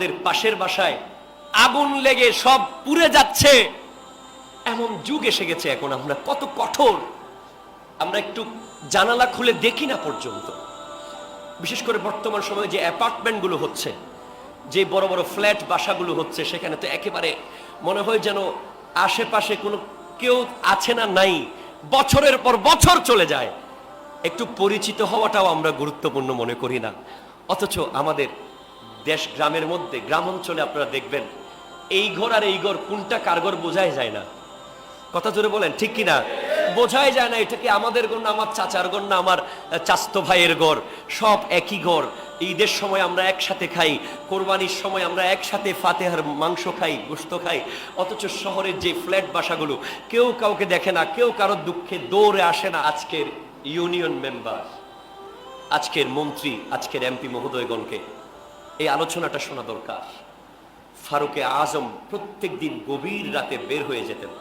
আমাদের পাশের বাসায় আগুন লেগে সব পুড়ে যাচ্ছে। এমন যুগ এসে গেছে এখন, আমরা কত কঠোর। আমরা একটু জানালা খুলে দেখি না পর্যন্ত। বিশেষ করে বর্তমান সময়ে যে অ্যাপার্টমেন্টগুলো হচ্ছে, যে বড় বড় ফ্ল্যাট বাসাগুলো হচ্ছে, সেখানে তো একেবারে মনে হয় যেন আশেপাশে কোনো কেউ আছে না নাই। বছরের পর বছর চলে যায়। একটু পরিচিত হওয়াটাও আমরা গুরুত্বপূর্ণ মনে করি না। অথচ আমাদের দেশ গ্রামের মধ্যে, গ্রাম অঞ্চলে আপনারা দেখবেন, এই ঘর আর এই ঘর কোনটা কারগর বোঝাই যায় না। কথা জোরে বলেন, ঠিক কিনা? বোঝাই যায় না, এটা কি আমাদের ঘর না আমার চাচার ঘর না আমার চাস্তো ভাইয়ের ঘর? সব একই ঘর। ঈদের সময় আমরা একসাথে খাই, কোরবানির সময় আমরা একসাথে ফাতেহার মাংস খাই গোস্ত খাই, অথচ শহরের যে ফ্ল্যাট বাসাগুলো, কেউ কাউকে দেখে না, কেউ কারোর দুঃখে দৌড়ে আসে না আজকের ইউনিয়ন মেম্বার, আজকের মন্ত্রী, আজকের এমপি মহোদয়গণকে। এই আলোচনাটা শোনা দরকার। ফারুকে আজম প্রত্যেক দিন গভীর রাতে বের হয়ে যেতেন।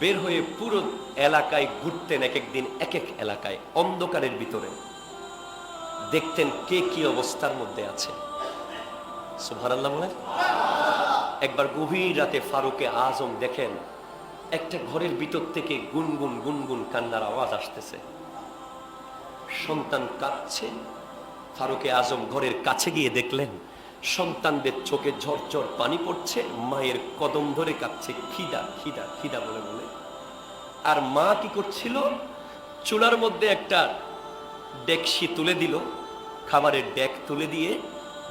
বের হয়ে পুরো এলাকায় ঘুরতেন এক একদিন এক এক এলাকায়, অন্ধকারের ভিতরে। দেখতেন কে কি অবস্থার মধ্যে আছে। সুবহানাল্লাহ বলেন। একবার গভীর রাতে ফারুকে আজম দেখেন, একটা ঘরের ভিতর থেকে গুনগুন গুনগুন কান্নার আওয়াজ আসতেছে। সন্তান কাঁদছে ফারুকে আজম ঘরের কাছে গিয়ে দেখলেন, সন্তানদের চোখে ঝরঝর পানি পড়ছে, মায়ের কদম ধরে কাঁদছে খিদা খিদা খিদা বলে বলে। আর মা কি করছিল? চুলার মধ্যে একটা ডেকসি তুলে দিল, খাবারের ডেক তুলে দিয়ে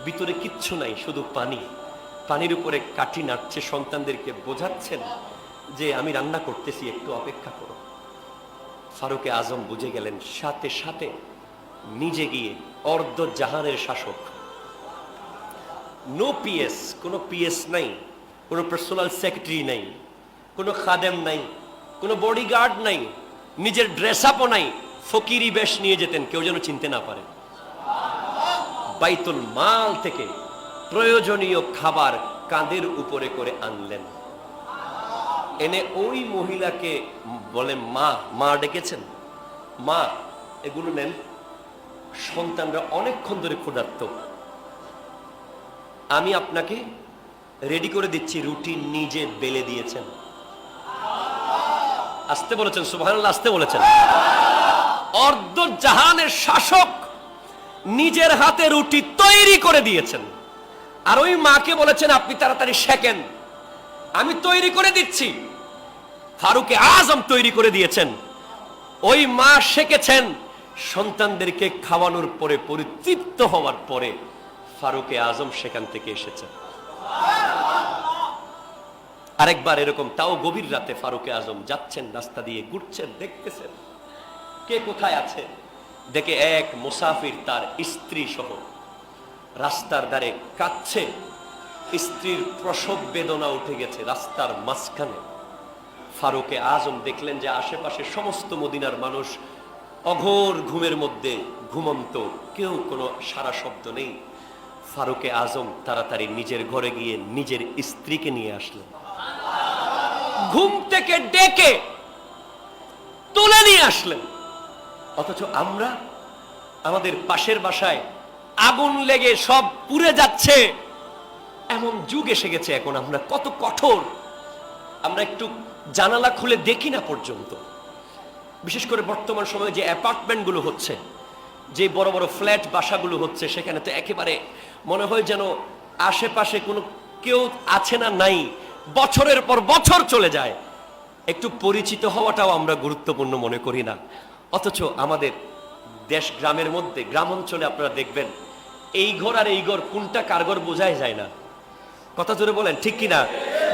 ভিতরে কিচ্ছু নাই, শুধু পানি। পানির উপরে কাঠি নাড়ছে, সন্তানদেরকে বোঝাচ্ছেন যে আমি রান্না করতেছি, একটু অপেক্ষা করো। ফারুকে আজম বুঝে গেলেন, সাথে সাথে নিজে গিয়ে অর্ধ জাহানের শাসক। নো পিএস কোনো পিএস নাই, কোনো পার্সোনাল সেক্রেটারি নাই, কোনো খাদেম নাই, কোনো বডিগার্ড নাই, নিজের ড্রেস আপও নাই, ফকিরি বেশ নিয়ে যেতেন, কেউ যেন চিনতে না পারে। বাইতুল মাল থেকে প্রয়োজনীয় খাবার কাঁধের উপরে করে আনলেন। এনে ওই মহিলাকে বলে, মা মা ডেকেছেন? মা, এগুলো নেন। সন্তানরা অনেকক্ষণ ধরে ক্ষুধার্ত। আমি আপনাকে রেডি করে দিচ্ছি, রুটি নিজে বেলে দিয়েছেন। আসতে বলেছেন, সুবহানাল্লাহ, আসতে বলেছেন। অর্ধ জাহানের শাসক নিজের হাতে রুটি তৈরি করে দিয়েছেন। আর ওই মাকে বলেছেন, আপনি তাড়াতাড়ি শেখেন আমি তৈরি করে দিচ্ছি। ফারুকে আজম তৈরি করে দিয়েছেন। ওই মা শেখেছেন সন্তানদেরকে খাওয়ানোর পরে, পরিতৃপ্ত হওয়ার পরে ফারুকে আজম সেখান থেকে এসেছেন আরেকবার এরকম, তাও গভীর রাতে ফারুকে আজম যাচ্ছেন, রাস্তা দিয়ে ঘুরছেন, দেখতেছেন। কে কোথায় আছে? দেখে এক মুসাফির তার স্ত্রী সহ রাস্তার ধারে কাঁদছে। স্ত্রীর প্রসব বেদনা উঠে গেছে রাস্তার মাঝখানে। ফারুকে আজম দেখলেন যে আশেপাশে সমস্ত মদিনার মানুষ অঘোর ঘুমের মধ্যে ঘুমন্ত, কেউ কোনো সারা শব্দ নেই। ফারুকে আজম তাড়াতাড়ি নিজের ঘরে গিয়ে নিজের স্ত্রীকে নিয়ে আসলেন। ঘুম থেকে ডেকে তুলে নিয়ে আসলেন। অথচ আমরা আমাদের পাশের বাসায় আগুন লেগে সব পুড়ে যাচ্ছে। এমন যুগ এসে গেছে এখন, আমরা কত কঠোর। আমরা একটু জানালা খুলে দেখি না পর্যন্ত। বিশেষ করে বর্তমান সময়ে যে অ্যাপার্টমেন্টগুলো হচ্ছে, যে বড় বড় ফ্ল্যাট বাসাগুলো হচ্ছে, সেখানে তো একেবারে মনে হয় যেন আশেপাশে কোনো কেউ আছে না নাই, বছরের পর বছর চলে যায়। একটু পরিচিত হওয়াটাও আমরা গুরুত্বপূর্ণ মনে করি না। অথচ আমাদের দেশ গ্রামের মধ্যে, গ্রাম অঞ্চলে আপনারা দেখবেন, এই ঘর আর এই ঘর কোনটা কারগর বোঝাই যায় না। কথা জোরে বলেন, ঠিক কিনা?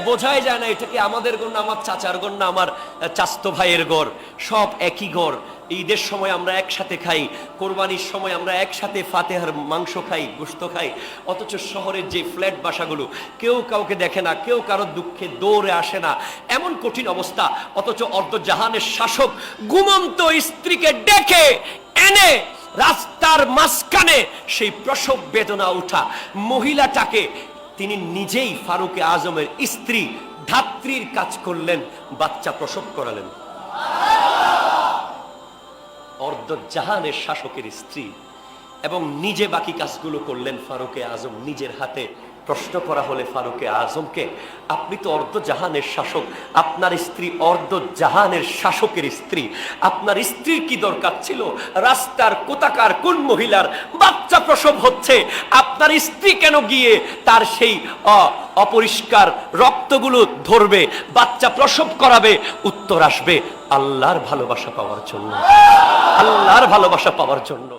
বোঝাই যায় না, এটা কি আমাদের ঘর না আমার চাচার ঘর না আমার চাস্তো ভাইয়ের ঘর সব একই ঘর ঈদের সময় আমরা একসাথে খাই, কোরবানির সময় আমরা একসাথে ফাতেহার মাংস খাই গোস্ত খাই। অথচ শহরের যে ফ্ল্যাট বাসাগুলো, কেউ কাউকে দেখে না, কেউ কারোর দুঃখে দৌড়ে আসে না। এমন কঠিন অবস্থা, অথচ অর্ধ জাহানের শাসক ঘুমন্ত স্ত্রীকে ডেকে এনে রাস্তার মাঝখানে সেই প্রসব বেদনা উঠা। মহিলাটাকে তিনি নিজেই ফারুকে আজমের স্ত্রী, ধাত্রীর কাজ করলেন, বাচ্চা প্রসব করালেন। অর্ধ জাহানের শাসকের স্ত্রী এবং নিজে বাকি কাজগুলো করলেন ফারুকে আজম নিজের হাতে। প্রশ্ন করা হলে ফারুকে আজমকে, আপনি তো অর্ধ জাহানের শাসক, আপনার স্ত্রী অর্ধ জাহানের শাসকের স্ত্রী, আপনার স্ত্রীর কি দরকার ছিল? রাস্তার কোতাকার কোন মহিলার বাচ্চা প্রসব হচ্ছে? আপনার স্ত্রী কেন গিয়ে তার সেই অপরিষ্কার রক্তগুলো ধরবে, বাচ্চা প্রসব করাবে? উত্তর আসবে, আল্লাহর ভালোবাসা পাওয়ার জন্য। আল্লাহর ভালোবাসা পাওয়ার জন্য।